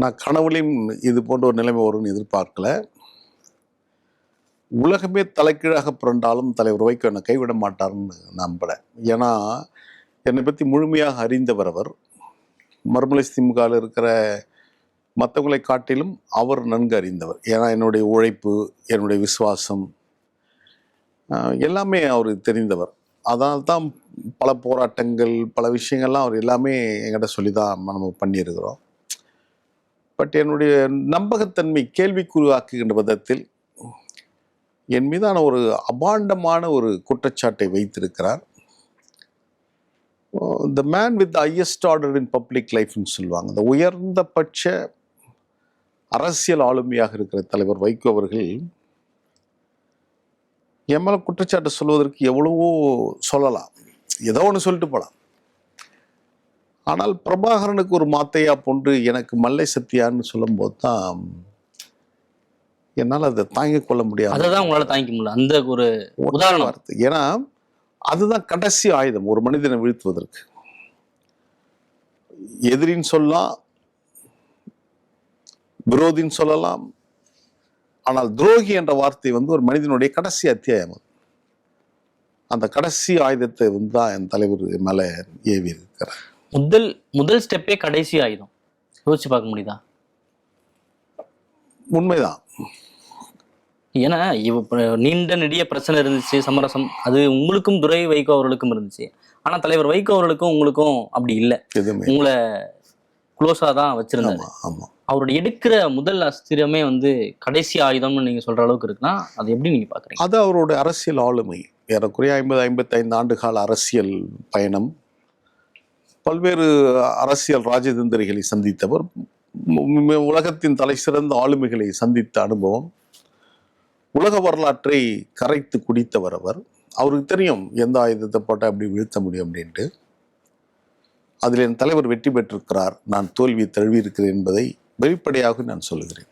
நான் கனவுலையும் இது போன்ற ஒரு நிலைமை வரும்னு எதிர்பார்க்கல. உலகமே தலைக்கீழாக புரண்டாலும் தலைவர் வைக்க என்னை கைவிட மாட்டார்னு நம்புகிறேன் ஏன்னா என்னை பற்றி முழுமையாக அறிந்தவர் அவர். மறுமலை திமுகவில் இருக்கிற மற்றவங்களை காட்டிலும் அவர் நன்கு அறிந்தவர். ஏன்னா என்னுடைய உழைப்பு என்னுடைய விசுவாசம் எல்லாமே அவர் தெரிந்தவர். அதனால் தான் பல போராட்டங்கள் பல விஷயங்கள்லாம் அவர் எல்லாமே எங்கிட்ட சொல்லி தான் நம்ம பண்ணியிருக்கிறோம். பட் என்னுடைய நம்பகத்தன்மை கேள்விக்குறியாக்குகின்ற விதத்தில் என் மீதான ஒரு அபாண்டமான ஒரு குற்றச்சாட்டை வைத்திருக்கிறார். The man with highest order in public லைஃப்னு சொல்லுவாங்க. இந்த உயர்ந்தபட்ச அரசியல் ஆளுமையாக இருக்கிற தலைவர் வைகோ அவர்கள் என் மேலே குற்றச்சாட்டு சொல்வதற்கு எவ்வளவோ சொல்லலாம். ஏதோ ஒன்று சொல்லிட்டு போகலாம் ஆனால் பிரபாகரனுக்கு ஒரு மாத்தையா போன்று எனக்கு மல்லை சத்தியான்னு சொல்லும்போது தான் என்னால் அதை தாங்கிக் கொள்ள முடியாது. அதை தான் உங்களால தாங்கிக்க முடியல. அந்த ஒரு உதாரணம். வார்த்தை. ஏன்னா அதுதான் கடைசி ஆயுதம் ஒரு மனிதனை வீழ்த்துவதற்கு. எதிரின்னு சொல்லலாம் விரோதின்னு சொல்லலாம் ஆனால் துரோகி என்ற வார்த்தை வந்து ஒரு மனிதனுடைய கடைசி அத்தியாயம் அது. அந்த கடைசி ஆயுதத்தை வந்து தான் என் தலைவர் மேலே ஏவி இருக்கிறார் முதல் முதல் ஸ்டெப்பே கடைசி ஆயுதம். யோசிச்சு பார்க்க முடியுதா? உண்மைதான். ஏன்னா நீண்ட நெடிய பிரச்சனை இருந்துச்சு சமரசம். அது உங்களுக்கும் துரை வைகோ அவர்களுக்கும் இருந்துச்சு. ஆனா தலைவர் வைகோ அவர்களுக்கும் உங்களுக்கும் அப்படி இல்லை. உங்களை க்ளோஸா தான் ஆமா அவருடைய எடுக்கிற முதல் அஸ்திரமே வந்து கடைசி ஆயுதம்னு நீங்க சொல்ற அளவுக்கு இருக்குன்னா அது எப்படி நீங்க பாக்குறீங்க? அது அவருடைய அரசியல் ஆளுமை. ஏறக்குறைய ஐம்பது ஐம்பத்தைந்து ஆண்டு கால அரசியல் பயணம். பல்வேறு அரசியல் ராஜதந்திரிகளை சந்தித்தவர் உலகத்தின் தலை சிறந்த ஆளுமைகளை சந்தித்த அனுபவம் உலக வரலாற்றை கரைத்து குடித்தவர் அவர். அவருக்கு தெரியும் எந்த ஆயுதத்தை போட்டால் அப்படி வீழ்த்த முடியும் அப்படின்ட்டு. அதில் என் தலைவர் வெற்றி பெற்றிருக்கிறார். நான் தோல்வியை தழுவியிருக்கிறேன் என்பதை வெளிப்படையாக நான் சொல்லுகிறேன்.